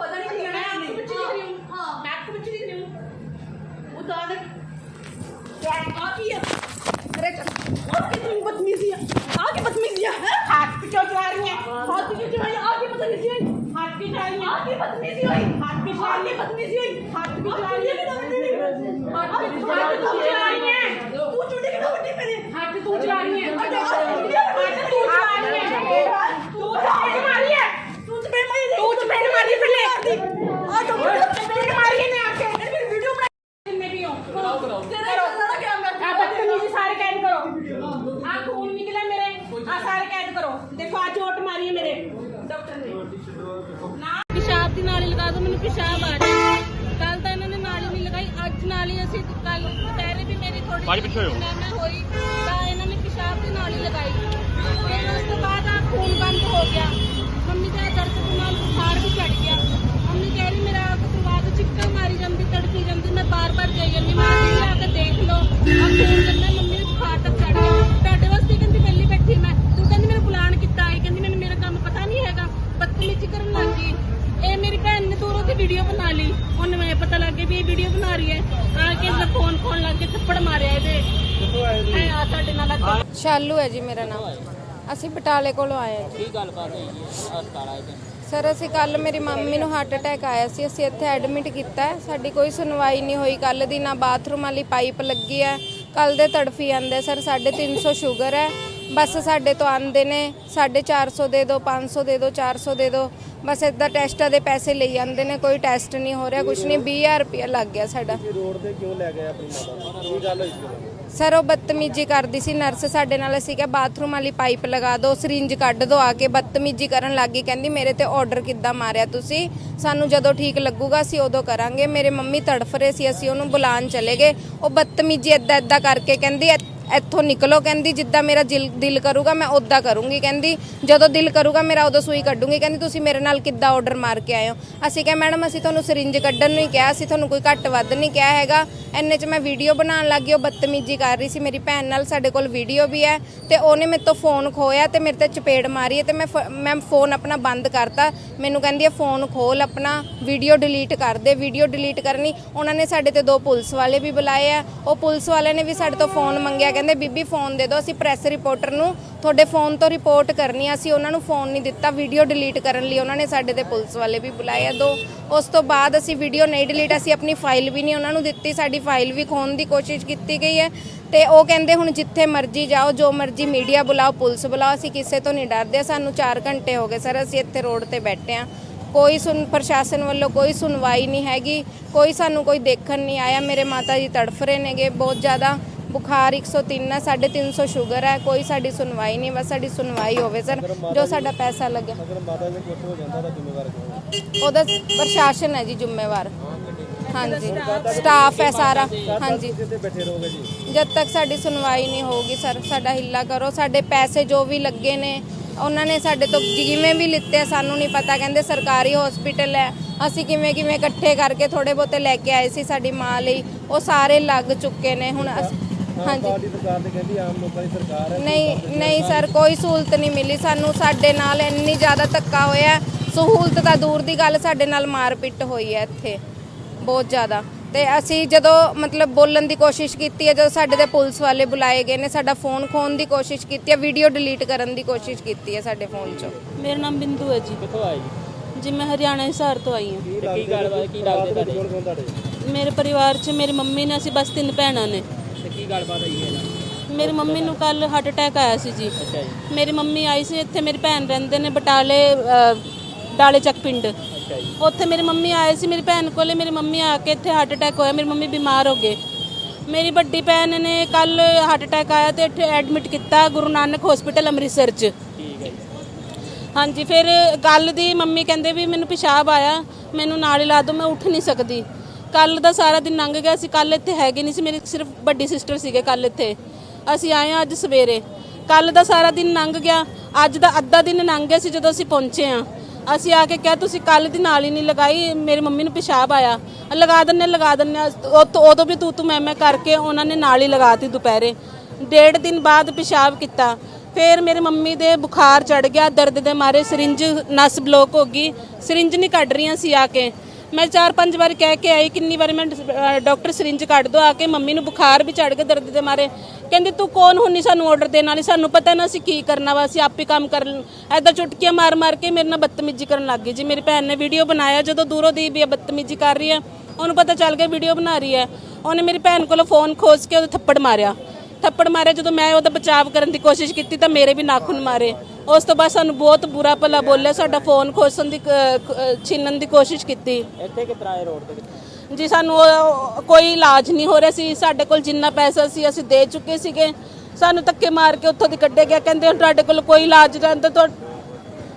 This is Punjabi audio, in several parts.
पता नहीं मैं है आपको बच्चे दिख रही। हूँ। हाँ मैं आपको बच्चे दिख रही। हूँ वो दादा क्या आप ही है। अरे चल। आपकी तुम बदतमीजी है? आगे बदतमीजी है। हाथ पे क्यों चला रही है? हाथ पे क्यों चला रही है आगे बदतमीजी है। हाथ पे चला रही है? आगे बदतमीजी हुई ਪਿਸ਼ਾਬ ਆ ਰਿਹਾ ਕੱਲ ਤਾਂ ਇਹਨਾਂ ਨੇ ਨਾਲੀ ਨਹੀਂ ਲਗਾਈ ਅੱਜ ਨਾਲੀ ਅਸੀਂ ਕੱਲ ਦੁਪਹਿਰੇ ਵੀ ਮੇਰੀ ਥੋੜੀ ਪਿੱਛੇ ਹੋਇਓ। ਮੈਂ ਮੈਂ ਹੋਈ ਤਾਂ ਇਹਨਾਂ ਨੇ ਪਿਸ਼ਾਬ ਦੀ ਨਾਲੀ ਲਗਾਈ। ਫਿਰ ਉਸ ਤੋਂ ਬਾਅਦ ਆ ਖੂਨ ਬੰਦ ਹੋ ਗਿਆ। ਮੰਮੀ ਦਾ ਦਰਦ ਦੇ ਨਾਲ ਬੁਖਾਰ ਵੀ ਚੜ ਗਿਆ। ਮੰਮੀ ਕਹਿ ਰਹੀ ਮੇਰਾ ਬਾਅਦ ਚਿੱਕਾ ਮਾਰੀ ਜਾਂਦੀ ਤੜਫੀ ਜਾਂਦੀ ਮੈਂ ਬਾਰ-ਬਾਰ ਜਾਈ ਜਾਂਦੀ ਮੈਂ ਆ ਆ ਕੇ ਦੇਖ ਲਓ। ਆ ਖੂਨ ਮੰਮੀ ਦੇ ਬੁਖਾਰ ਤੱਕ ਚੜ ਗਿਆ। ਤੁਹਾਡੇ ਵਾਸਤੇ ਕਹਿੰਦੀ ਪਹਿਲੀ ਬੈਠੀ ਮੈਂ। ਤੂੰ ਕਹਿੰਦੀ ਮੈਨੂੰ ਬੁਲਾਣ ਆਈ? ਕਹਿੰਦੀ ਮੈਨੂੰ ਮੇਰਾ ਕੰਮ ਪਤਾ ਨਹੀਂ ਹੈਗਾ। ਬਦਤਮੀਜ਼ੀ ਕਰਨ ਲੱਗ ਗਈ। ਇਹ ਮੇਰੀ ਭੈਣ ਨੇ ਦੂਰੋਂ ਦੀ ਵੀਡੀਓ ਬਣਾ ਲਈ। ਉਹਨੂੰ ਮੈਂ ਪਤਾ ਲੱਗ ਗਿਆ ਵੀ ਇਹ ਵੀਡੀਓ ਬਣਾ ਰਹੀ ਹੈ। ਆ ਕੇ ਇਹਦਾ ਫੋਨ ਫੋਨ ਲੱਗ ਕੇ ਥੱਪੜ ਮਾਰਿਆ ਇਹਦੇ। ਕਿੱਥੋਂ ਆਏ ਆ ਸਾਡੇ ਨਾਲ ਲੱਗ। ਸ਼ਾਲੂ ਹੈ ਜੀ ਮੇਰਾ ਨਾਮ। ਅਸੀਂ ਬਟਾਲੇ ਕੋਲੋਂ ਆਏ ਹਾਂ ਜੀ। ਕੀ ਗੱਲਬਾਤ ਹੋਈ ਜੀ? ਹਸਪਤਾਲ ਆਏ ਤੇ। ਸਰ ਅਸੀਂ ਕੱਲ ਮੇਰੀ ਮੰਮੀ ਨੂੰ ਹਾਰਟ ਅਟੈਕ ਆਇਆ ਸੀ। ਅਸੀਂ ਇੱਥੇ ਐਡਮਿਟ ਕੀਤਾ ਹੈ। ਸਾਡੀ ਕੋਈ ਸੁਣਵਾਈ ਨਹੀਂ ਹੋਈ। ਕੱਲ ਦੀ ਨਾ ਬਾਥਰੂਮ ਵਾਲੀ ਪਾਈਪ ਲੱਗੀ ਹੈ। ਕੱਲ ਦੇ ਤੜਫੀ ਜਾਂਦੇ ਸਰ 350 ਸ਼ੂਗਰ ਹੈ। ਬਸ ਸਾਡੇ ਤੋਂ ਆਂਦੇ ਨੇ। 450 ਦੇ ਦਿਓ 500 ਦੇ ਦਿਓ 400 ਦੇ ਦਿਓ। ਬਸ ਇਦਾਂ ਟੈਸਟਾਂ ਦੇ ਪੈਸੇ ਲਈ ਜਾਂਦੇ ਨੇ ਕੋਈ ਟੈਸਟ ਨਹੀਂ ਹੋ ਰਿਹਾ ਕੁਛ ਨਹੀਂ 20000 ਰੁਪਇਆ ਲੱਗ ਗਿਆ ਸਾਡਾ। ਰੋਡ ਤੇ ਕਿਉਂ ਲੈ ਗਏ ਆਪਣੀ ਮਾਤਾ ਨੂੰ? ਕੀ ਗੱਲ ਹੋਈ ਸੀ ਉਹਨਾਂ ਦੀ? ਸਰ ਉਹ ਬਦਤਮੀਜੀ ਕਰਦੀ ਸੀ ਨਰਸ ਸਾਡੇ ਨਾਲ ਅਸੀਂ ਕਿਹਾ ਬਾਥਰੂਮ ਵਾਲੀ ਪਾਈਪ ਲਗਾ ਦਿਓ ਸਰਿੰਜ ਕੱਢ ਦਿਓ ਆ ਕੇ ਬਦਤਮੀਜੀ ਕਰਨ ਲੱਗੀ ਕਹਿੰਦੀ ਮੇਰੇ ਤੇ ਆਰਡਰ ਕਿੱਦਾਂ ਮਾਰਿਆ ਤੁਸੀਂ? ਸਾਨੂੰ ਜਦੋਂ ਠੀਕ ਲੱਗੂਗਾ ਅਸੀਂ ਉਦੋਂ ਕਰਾਂਗੇ। ਮੇਰੇ ਮੰਮੀ ਤੜਫ ਰਹੇ ਸੀ ਅਸੀਂ ਉਹਨੂੰ ਬੁਲਾਉਣ ਚਲੇ ਗਏ। ਉਹ ਬਦਤਮੀਜੀ ਏਦਾਂ ਏਦਾਂ ਕਰਕੇ ਕਹਿੰਦੀ "ਇ- ਇੱਥੋਂ ਨਿਕਲੋ ਕਹਿੰਦੀ, ਜਿੱਦਾਂ ਮੇਰਾ ਦਿਲ ਦਿਲ ਕਰੂਗਾ ਮੈਂ ਉਦਾਂ ਕਰੂੰਗੀ ਕਹਿੰਦੀ। ਜਦੋਂ ਦਿਲ ਕਰੂਗਾ ਮੇਰਾ ਉਦੋਂ ਸੂਈ ਕੱਢੂੰਗੀ ਕਹਿੰਦੀ, ਤੁਸੀਂ ਮੇਰੇ ਨਾਲ ਕਿੱਦਾਂ ਆਰਡਰ ਮਾਰ ਕੇ ਆਏ ਹੋ? ਅਸੀਂ ਕਿਹਾ, ਮੈਡਮ, ਅਸੀਂ ਤੁਹਾਨੂੰ ਸਰਿੰਜ ਕੱਢਣ ਨੂੰ ਹੀ ਕਿਹਾ, ਅਸੀਂ ਤੁਹਾਨੂੰ ਕੋਈ ਘੱਟ ਵੱਧ ਨਹੀਂ ਕਿਹਾ ਹੈਗਾ। ਐਨੇ ਚ ਮੈਂ ਵੀਡੀਓ ਬਣਾਉਣ ਲੱਗੀ, ਉਹ ਬਦਤਮੀਜੀ ਕਰ ਰਹੀ ਸੀ। ਮੇਰੀ ਭੈਣ ਨਾਲ ਸਾਡੇ ਕੋਲ ਵੀਡੀਓ ਵੀ ਹੈ ਤੇ ਉਹਨੇ ਮੇਰੇ ਤੋਂ ਫੋਨ ਖੋਇਆ ਤੇ ਮੇਰੇ ਤੇ ਚਪੇੜ ਮਾਰੀ ਹੈ ਤੇ ਮੈਂ ਫ- ਮੈਂ ਫੋਨ ਆਪਣਾ ਬੰਦ ਕਰਤਾ। ਮੈਨੂੰ ਕਹਿੰਦੀ ਹੈ ਫੋਨ ਖੋਲ ਆਪਣਾ ਵੀਡੀਓ ਡਿਲੀਟ ਕਰ ਦੇ ਵੀਡੀਓ ਡਿਲੀਟ ਕਰਨੀ। ਉਹਨਾਂ ਨੇ ਸਾਡੇ ਤੇ ਦੋ ਪੁਲਿਸ ਵਾਲੇ ਵੀ ਬੁਲਾਏ ਆ। ਉਹ ਪੁਲਿਸ ਵਾਲਿਆਂ ਨੇ ਵੀ ਸਾਡੇ ਤੋਂ ਫੋਨ ਮੰਗਿਆ ਕਹਿੰਦੇ, ਬੀਬੀ, ਫੋਨ ਦੇ ਦਿਓ, ਅਸੀਂ ਪ੍ਰੈਸ ਰਿਪੋਰਟਰ ਨੂੰ ਤੁਹਾਡੇ ਫੋਨ ਤੋਂ ਰਿਪੋਰਟ ਕਰਨੀ ਆ। ਅਸੀਂ ਉਹਨਾਂ ਨੂੰ ਫੋਨ ਨਹੀਂ ਦਿੱਤਾ, ਵੀਡੀਓ ਡਿਲੀਟ ਕਰਨ ਲਈ ਉਹਨਾਂ ਨੇ ਸਾਡੇ ਤੇ ਪੁਲਿਸ ਵਾਲੇ ਵੀ ਬੁਲਾਏ ਆ ਦੋ। ਉਸ ਤੋਂ ਬਾਅਦ ਅਸੀਂ ਵੀਡੀਓ ਨਹੀਂ ਡਿਲੀਟ, ਅਸੀਂ ਆਪਣੀ ਫਾਈਲ ਵੀ ਨਹੀਂ ਉਹਨਾਂ ਨੂੰ ਦਿੱਤੀ, ਸਾਡੀ ਫਾਈਲ ਵੀ ਖੋਣ ਦੀ ਕੋਸ਼ਿਸ਼ ਕੀਤੀ ਗਈ ਹੈ। ਤੇ ਉਹ ਕਹਿੰਦੇ, ਹੁਣ ਜਿੱਥੇ ਮਰਜ਼ੀ ਜਾਓ, ਜੋ ਮਰਜ਼ੀ ਮੀਡੀਆ ਬੁਲਾਓ, ਪੁਲਿਸ ਬੁਲਾਓ, ਅਸੀਂ ਕਿਸੇ ਤੋਂ ਨਹੀਂ ਡਰਦੇ, ਸਾਨੂੰ 4 ਘੰਟੇ ਹੋ ਗਏ ਸਰ, ਅਸੀਂ ਇੱਥੇ ਰੋਡ ਤੇ ਬੈਠੇ ਆ ਕੋਈ ਸੁਣ, ਪ੍ਰਸ਼ਾਸਨ ਵੱਲੋਂ ਕੋਈ ਸੁਣਵਾਈ ਨਹੀਂ ਹੈਗੀ, ਕੋਈ ਸਾਨੂੰ ਕੋਈ ਦੇਖਣ ਨਹੀਂ ਆਇਆ, ਮੇਰੇ ਮਾਤਾ ਜੀ ਤੜਫ ਰਹੇ ਨੇਗੇ ਬਹੁਤ ਜ਼ਿਆਦਾ। ਬੁਖਾਰ 103 ਹੈ 350 ਸ਼ੂਗਰ ਹੈ ਕੋਈ ਸਾਡੀ ਸੁਣਵਾਈ ਨਹੀਂ ਬਸ ਸਾਡੀ ਸੁਣਵਾਈ ਹੋਵੇ ਸਰ ਜੋ ਸਾਡਾ ਪੈਸਾ ਲੱਗੇ। ਅਗਰ ਮਾਤਾ ਜੀ ਕੁਝ ਹੋ ਜਾਂਦਾ ਤਾਂ ਜ਼ਿੰਮੇਵਾਰ ਕੌਣ ਹੈ? ਉਹਦਾ ਪ੍ਰਸ਼ਾਸਨ ਹੈ ਜੀ ਜ਼ਿੰਮੇਵਾਰ। ਹਾਂਜੀ। ਸਟਾਫ ਹੈ ਸਾਰਾ। ਹਾਂਜੀ। ਜਦ ਤੱਕ ਸਾਡੀ ਸੁਣਵਾਈ ਨਹੀਂ ਹੋਊਗੀ ਸਰ ਸਾਡਾ ਹਿੱਲਾ ਕਰੋ। ਸਾਡੇ ਪੈਸੇ ਜੋ ਵੀ ਲੱਗੇ ਨੇ ਉਹਨਾਂ ਨੇ ਸਾਡੇ ਤੋਂ ਜਿਵੇਂ ਵੀ ਲਿੱਤੇ ਸਾਨੂੰ ਨਹੀਂ ਪਤਾ। ਕਹਿੰਦੇ ਸਰਕਾਰੀ ਹਸਪੀਟਲ ਹੈ। ਅਸੀਂ ਕਿਵੇਂ ਕਿਵੇਂ ਇਕੱਠੇ ਕਰਕੇ ਥੋੜੇ ਬਹੁਤੇ ਲੈ ਕੇ ਆਏ ਸੀ ਸਾਡੀ ਮਾਂ ਲਈ। ਉਹ ਸਾਰੇ ਲੱਗ ਚੁੱਕੇ ਨੇ। ਹੁਣ ਅਸੀਂ ਹਾਂਜੀ। ਸਾਡੀ ਸਰਕਾਰ ਤੇ ਕਹਿੰਦੀ ਆਮ ਲੋਕਾਂ ਦੀ ਸਰਕਾਰ ਹੈ ਨਹੀਂ ਨਹੀਂ ਸਰ ਕੋਈ ਸਹੂਲਤ ਨਹੀਂ ਮਿਲੀ ਸਾਨੂੰ ਸਾਡੇ ਨਾਲ ਇੰਨੀ ਜ਼ਿਆਦਾ ਧੱਕਾ ਹੋਇਆ ਸਹੂਲਤ ਤਾਂ ਦੂਰ ਦੀ ਗੱਲ ਸਾਡੇ ਨਾਲ ਮਾਰਪਿੱਟ ਹੋਈ ਹੈ ਇੱਥੇ ਬਹੁਤ ਜ਼ਿਆਦਾ। ਤੇ ਅਸੀਂ ਜਦੋਂ ਮਤਲਬ ਬੋਲਣ ਦੀ ਕੋਸ਼ਿਸ਼ ਕੀਤੀ ਹੈ ਜਦੋਂ ਸਾਡੇ ਤੇ ਪੁਲਿਸ ਵਾਲੇ ਬੁਲਾਏ ਗਏ ਨੇ ਸਾਡਾ ਫੋਨ ਖੋਣ ਦੀ ਕੋਸ਼ਿਸ਼ ਕੀਤੀ ਹੈ ਵੀਡੀਓ ਡਿਲੀਟ ਕਰਨ ਦੀ ਕੋਸ਼ਿਸ਼ ਕੀਤੀ ਹੈ ਸਾਡੇ ਫੋਨ 'ਚੋਂ। ਮੇਰਾ ਨਾਮ ਬਿੰਦੂ ਹੈ ਜੀ। ਕਿੱਥੋਂ ਆਏ ਜੀ? ਮੈਂ ਹਰਿਆਣਾ ਹਿਸਾਰ ਤੋਂ ਆਈ ਹਾਂ। ਕੀ ਗੱਲਬਾਤ ਕੀ ਲੱਗਦੇ ਤੁਹਾਡੇ? ਮੇਰੇ ਪਰਿਵਾਰ 'ਚ ਮੇਰੀ ਮੰਮੀ ਨੇ ਅਸੀਂ ਬਸ ਤਿੰਨ ਭੈਣਾਂ ਨੇ। ਤੇ ਕੀ ਗੱਲਬਾਤ ਹੋਈ ਹੈ? ਨਾ ਮੇਰੀ ਮੰਮੀ ਨੂੰ ਕੱਲ ਹਾਰਟ ਅਟੈਕ ਆਇਆ ਸੀ ਜੀ। ਅੱਛਾ ਜੀ। ਮੇਰੀ ਮੰਮੀ ਆਈ ਸੀ ਇੱਥੇ ਮੇਰੀ ਭੈਣ ਰਹਿੰਦੇ ਨੇ ਬਟਾਲੇ ਡਾਲੇ ਚੱਕ ਪਿੰਡ। ਅੱਛਾ ਜੀ। ਉੱਥੇ ਮੇਰੀ ਮੰਮੀ ਆਏ ਸੀ ਮੇਰੀ ਭੈਣ ਕੋਲੇ ਮੇਰੀ ਮੰਮੀ ਆ ਕੇ ਇੱਥੇ ਹਾਰਟ ਅਟੈਕ ਹੋਇਆ ਮੇਰੀ ਮੰਮੀ ਬਿਮਾਰ ਹੋ ਗਏ। ਮੇਰੀ ਵੱਡੀ ਭੈਣ ਨੇ ਕੱਲ ਹਾਰਟ ਅਟੈਕ ਆਇਆ ਤੇ ਇੱਥੇ ਐਡਮਿਟ ਕੀਤਾ ਗੁਰੂ ਨਾਨਕ ਹਸਪੀਟਲ ਅੰਮ੍ਰਿਤਸਰ 'ਚ। ਠੀਕ ਹੈ ਜੀ। ਹਾਂਜੀ ਫਿਰ ਕੱਲ ਦੀ ਮੰਮੀ ਕਹਿੰਦੇ ਵੀ ਮੈਨੂੰ ਪਿਸ਼ਾਬ ਆਇਆ ਮੈਨੂੰ ਨਾਲ ਹੀ ਲਾ ਦਿਓ ਮੈਂ ਉੱਠ ਨਹੀਂ ਸਕਦੀ। ਕੱਲ ਦਾ ਸਾਰਾ ਦਿਨ ਲੰਘ ਗਿਆ ਸੀ ਕੱਲ ਇੱਥੇ ਹੈਗੇ ਨਹੀਂ ਸੀ, ਮੇਰੀ ਸਿਰਫ ਵੱਡੀ ਸਿਸਟਰ ਸੀਗੇ ਕੱਲ ਇੱਥੇ। ਅਸੀਂ ਆਏ ਹਾਂ ਅੱਜ ਸਵੇਰੇ। ਕੱਲ ਦਾ ਸਾਰਾ ਦਿਨ ਲੰਘ ਗਿਆ, ਅੱਜ ਦਾ ਅੱਧਾ ਦਿਨ ਲੰਘ ਗਿਆ ਸੀ ਜਦੋਂ ਅਸੀਂ ਪਹੁੰਚੇ ਹਾਂ। ਅਸੀਂ ਆ ਕੇ ਕਿਹਾ, ਤੁਸੀਂ ਕੱਲ ਦੀ ਨਾਲ ਹੀ ਨਹੀਂ ਲਗਾਈ, ਮੇਰੀ ਮੰਮੀ ਨੂੰ ਪਿਸ਼ਾਬ ਆਇਆ। ਲਗਾ ਦਿੰਨੇ ਲਗਾ ਦਿੰਨੇ ਉਹ ਤੋਂ- ਉਦੋਂ ਵੀ ਤੂੰ ਤੂੰ, ਮੈਂ ਮੈਂ ਕਰਕੇ ਉਹਨਾਂ ਨੇ ਨਾਲ ਹੀ ਲਗਾਤੀ ਦੁਪਹਿਰੇ। ਡੇਢ ਦਿਨ ਬਾਅਦ ਪਿਸ਼ਾਬ ਕੀਤਾ। ਫਿਰ ਮੇਰੇ ਮੰਮੀ ਦੇ ਬੁਖਾਰ ਚੜ ਗਿਆ, ਦਰਦ ਦੇ ਮਾਰੇ, ਸਿਰਿੰਜ ਨਸ ਬਲੋਕ ਹੋ ਗਈ। ਸਿਰਿੰਜ ਨਹੀਂ ਕੱਢ ਰਹੀਆਂ ਸੀ ਆ ਕੇ। ਮੈਂ ਚਾਰ ਪੰਜ ਵਾਰ ਕਹਿ ਕੇ ਆਈ ਕਿੰਨੀ ਵਾਰੀ ਮੈਂ ਅਹ, ਡਾਕਟਰ ਸਿਰਿੰਜ ਕੱਢ ਦੋ ਆ ਕੇ ਮੰਮੀ ਨੂੰ ਬੁਖਾਰ ਵੀ ਚੜ ਗਿਆ ਦਰਦ ਦੇ ਮਾਰੇ। ਕਹਿੰਦੀ ਤੂੰ ਕੌਣ ਹੁੰਨੀ ਸਾਨੂੰ ਆਰਡਰ ਦੇਣ ਵਾਲੀ? ਸਾਨੂੰ ਪਤਾ ਨਾ ਅਸੀਂ ਕੀ ਕਰਨਾ ਵਾ ਅਸੀਂ ਆਪੇ ਕੰਮ ਕਰ ਐਦਾਂ ਚੁਟਕੀਆਂ ਮਾਰ ਮਾਰ ਕੇ ਮੇਰੇ ਨਾਲ ਬਦਤਮੀਜ਼ੀ ਕਰਨ ਲੱਗ ਗਈ। ਜੀ ਮੇਰੀ ਭੈਣ ਨੇ ਵੀਡੀਓ ਬਣਾਇਆ ਜਦੋਂ ਦੂਰੋਂ ਦੀ ਵੀ ਬਦਤਮੀਜ਼ੀ ਕਰ ਰਹੀ ਹੈ ਉਹਨੂੰ ਪਤਾ ਚੱਲ ਗਿਆ ਵੀਡੀਓ ਬਣਾ ਰਹੀ ਹੈ। ਉਹਨੇ ਮੇਰੀ ਭੈਣ ਕੋਲੋਂ ਫੋਨ ਖੋਜ ਕੇ ਉਹਦੇ ਥੱਪੜ ਮਾਰਿਆ। ਥੱਪੜ ਮਾਰਿਆ। ਜਦੋਂ ਮੈਂ ਉਹਦਾ ਬਚਾਅ ਕਰਨ ਦੀ ਕੋਸ਼ਿਸ਼ ਕੀਤੀ ਤਾਂ ਮੇਰੇ ਵੀ ਨਾਖੂਨ ਮਾਰੇ। ਉਸ ਤੋਂ ਬਾਅਦ ਸਾਨੂੰ ਬਹੁਤ ਬੁਰਾ ਭਲਾ ਬੋਲਿਆ ਸਾਡਾ ਫੋਨ ਖੋਸਣ ਦੀ ਛੀਨਣ ਦੀ ਕੋਸ਼ਿਸ਼ ਕੀਤੀ। ਇੱਥੇ ਕਿ ਪਰਾਏ ਰੋਡ ਤੇ? ਜੀ ਸਾਨੂੰ ਕੋਈ ਇਲਾਜ ਨਹੀਂ ਹੋ ਰਿਹਾ ਸੀ। ਸਾਡੇ ਕੋਲ ਜਿੰਨਾ ਪੈਸਾ ਸੀ ਅਸੀਂ ਦੇ ਚੁੱਕੇ ਸੀਗੇ। ਸਾਨੂੰ ਧੱਕੇ ਮਾਰ ਕੇ ਉੱਥੋਂ ਦੀ ਕੱਢਿਆ ਗਿਆ। ਕਹਿੰਦੇ ਹੁਣ ਤੁਹਾਡੇ ਕੋਲ ਕੋਈ ਇਲਾਜ ਨਹੀਂ ਤਾਂ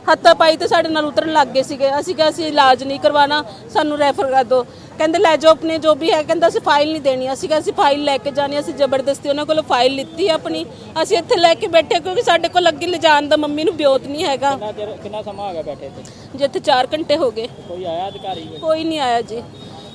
ਹੱਥਾਂ ਪਾਈ ਤੇ ਸਾਡੇ ਨਾਲ ਉਤਰਨ ਲੱਗ ਗਏ ਸੀਗੇ। ਅਸੀਂ ਕਿਹਾ ਅਸੀਂ ਇਲਾਜ ਨਹੀਂ ਕਰਵਾਉਣਾ ਸਾਨੂੰ ਰੈਫਰ ਕਰ ਦਿਓ। ਕਹਿੰਦੇ ਲੈ ਜਾਓ ਆਪਣੇ ਜੋ ਵੀ ਹੈ ਕਹਿੰਦਾ ਅਸੀਂ ਫਾਈਲ ਨਹੀਂ ਦੇਣੀ। ਅਸੀਂ ਕਿਹਾ ਅਸੀਂ ਫਾਈਲ ਲੈ ਕੇ ਜਾਣੀ ਅਸੀਂ ਜ਼ਬਰਦਸਤੀ ਉਹਨਾਂ ਕੋਲੋਂ ਫਾਈਲ ਲਿੱਤੀ ਆਪਣੀ। ਅਸੀਂ ਇੱਥੇ ਲੈ ਕੇ ਬੈਠੇ ਕਿਉਂਕਿ ਸਾਡੇ ਕੋਲ ਅੱਗੇ ਲਿਜਾਣ ਦਾ ਮੰਮੀ ਨੂੰ ਬਿਓਤ ਨਹੀਂ ਹੈਗਾ। ਕਿੰਨਾ ਚਿਰ ਕਿੰਨਾ ਸਮਾਂ ਹੋ ਗਿਆ ਬੈਠੇ ਤੇ ਜਿੱਥੇ 4 ਘੰਟੇ ਹੋ ਗਏ। ਕੋਈ ਆਇਆ ਅਧਿਕਾਰੀ ਕੋਈ? ਨਹੀਂ ਆਇਆ ਜੀ।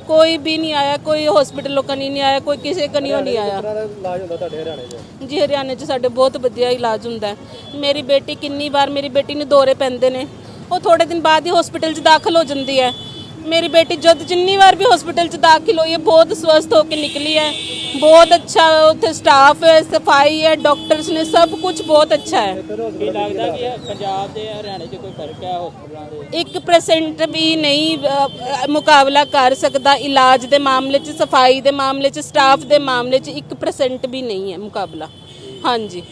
ਕੋਈ ਵੀ ਨਹੀਂ ਆਇਆ ਕੋਈ ਹਸਪੀਟਲ ਲੋਕਾਂ ਨਹੀਂ ਆਇਆ ਕੋਈ ਕਿਸੇ ਕਨੀਓ ਨਹੀਂ ਆਇਆ। ਇਲਾਜ ਹੁੰਦਾ ਤੁਹਾਡੇ ਹਰਿਆਣੇ 'ਚ? ਜੀ ਹਰਿਆਣੇ 'ਚ ਸਾਡੇ ਬਹੁਤ ਵਧੀਆ ਇਲਾਜ ਹੁੰਦਾ ਹੈ। ਮੇਰੀ ਬੇਟੀ ਕਿੰਨੀ ਵਾਰ ਮੇਰੀ ਬੇਟੀ ਨੂੰ ਦੌਰੇ ਪੈਂਦੇ ਨੇ। ਉਹ ਥੋੜੇ ਦਿਨ ਬਾਅਦ ਹੀ ਹਸਪੀਟਲ 'ਚ ਦਾਖਲ ਹੋ ਜਾਂਦੀ ਹੈ। ਮੇਰੀ ਬੇਟੀ ਜਦ ਜਿੰਨੀ ਵਾਰ ਵੀ ਹਸਪੀਟਲ 'ਚ ਦਾਖਲ ਹੋਈ ਹੈ ਬਹੁਤ ਸਵਸਥ ਹੋ ਕੇ ਨਿਕਲੀ ਹੈ। ਬਹੁਤ ਅੱਛਾ ਉੱਥੇ ਸਟਾਫ ਹੈ ਸਫ਼ਾਈ ਹੈ ਡਾਕਟਰਸ ਨੇ ਸਭ ਕੁਝ ਬਹੁਤ ਅੱਛਾ ਹੈ। ਕੀ ਲੱਗਦਾ ਕਿ ਪੰਜਾਬ ਦੇ ਹਰਿਆਣੇ 'ਚ ਕੋਈ ਫ਼ਰਕ ਹੈ ਹਸਪਤਾਲਾਂ ਦੇ 1% ਵੀ ਨਹੀਂ ਮੁਕਾਬਲਾ ਕਰ ਸਕਦਾ ਇਲਾਜ ਦੇ ਮਾਮਲੇ 'ਚ ਸਫ਼ਾਈ ਦੇ ਮਾਮਲੇ 'ਚ ਸਟਾਫ ਦੇ ਮਾਮਲੇ 'ਚ 1% ਵੀ ਨਹੀਂ ਹੈ ਮੁਕਾਬਲਾ। ਹਾਂਜੀ।